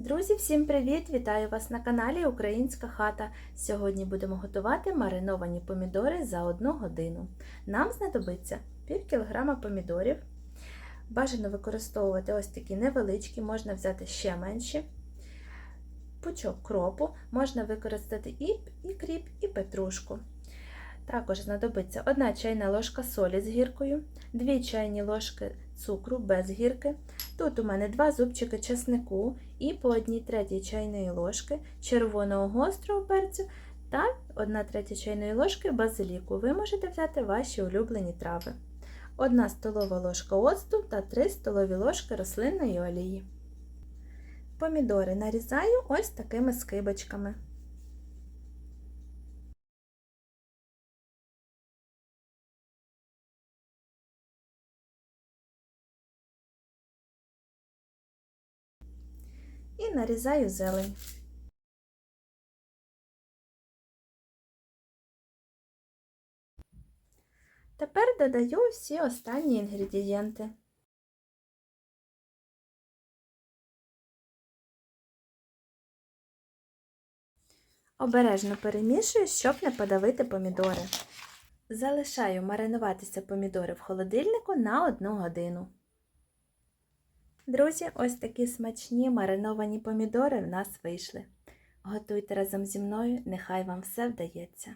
Друзі, всім привіт! Вітаю вас на каналі Українська хата. Сьогодні будемо готувати мариновані помідори за 1 годину. Нам знадобиться пів кілограма помідорів. Бажано використовувати ось такі невеличкі, можна взяти ще менші. Пучок кропу, можна використати і, і кріп, і петрушку. Також знадобиться 1 чайна ложка солі з гіркою, 2 чайні ложки цукру без гірки. Тут у мене 2 зубчики чеснику і по 1 третій чайної ложки червоного гострого перцю та 1 третя чайної ложки базиліку. Ви можете взяти ваші улюблені трави. 1 столова ложка оцту та 3 столові ложки рослинної олії. Помідори нарізаю ось такими скибочками. І нарізаю зелень. Тепер додаю всі останні інгредієнти. Обережно перемішую, щоб не подавити помідори. Залишаю маринуватися помідори в холодильнику на 1 годину. Друзі, ось такі смачні мариновані помідори в нас вийшли. Готуйте разом зі мною, нехай вам все вдається.